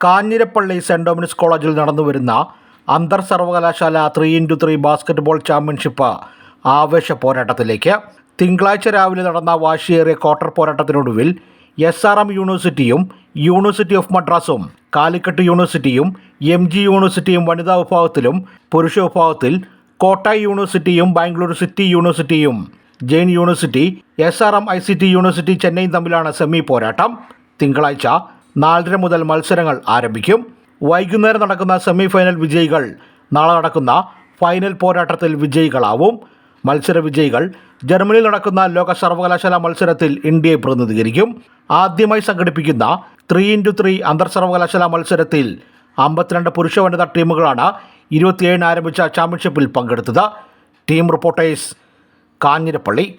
Kanjirappally saint Dominic's കോളേജിൽ നടന്നുവരുന്ന അന്തർ സർവകലാശാല three into three basketball championship ആവേശ പോരാട്ടത്തിലേക്ക് തിങ്കളാഴ്ച രാവിലെ നടന്ന വാശിയേറിയ ക്വാർട്ടർ പോരാട്ടത്തിനൊടുവിൽ എസ് ആർ എം യൂണിവേഴ്സിറ്റിയും യൂണിവേഴ്സിറ്റി ഓഫ് മദ്രാസും കാലിക്കട്ട് യൂണിവേഴ്സിറ്റിയും എം ജി യൂണിവേഴ്സിറ്റിയും വനിതാ വിഭാഗത്തിലും പുരുഷ വിഭാഗത്തിൽ കോട്ടായ് യൂണിവേഴ്സിറ്റിയും ബാംഗ്ലൂർ സിറ്റി യൂണിവേഴ്സിറ്റിയും Jain university S R M I C T university ചെന്നൈയും തമ്മിലാണ് സെമി പോരാട്ടം. തിങ്കളാഴ്ച നാലര മുതൽ മത്സരങ്ങൾ ആരംഭിക്കും. വൈകുന്നേരം നടക്കുന്ന സെമി ഫൈനൽ വിജയികൾ നാളെ നടക്കുന്ന ഫൈനൽ പോരാട്ടത്തിൽ വിജയികളാവും. മത്സര വിജയികൾ ജർമ്മനിയിൽ നടക്കുന്ന ലോക സർവകലാശാല മത്സരത്തിൽ ഇന്ത്യയെ പ്രതിനിധീകരിക്കും. ആദ്യമായി സംഘടിപ്പിക്കുന്ന ത്രീ ഇന്റു ത്രീ അന്തർ സർവകലാശാല മത്സരത്തിൽ അമ്പത്തിരണ്ട് പുരുഷ വനിതാ ടീമുകളാണ് ഇരുപത്തിയേഴിന് ആരംഭിച്ച ചാമ്പ്യൻഷിപ്പിൽ പങ്കെടുത്തത്. Team reporters Kanjirappally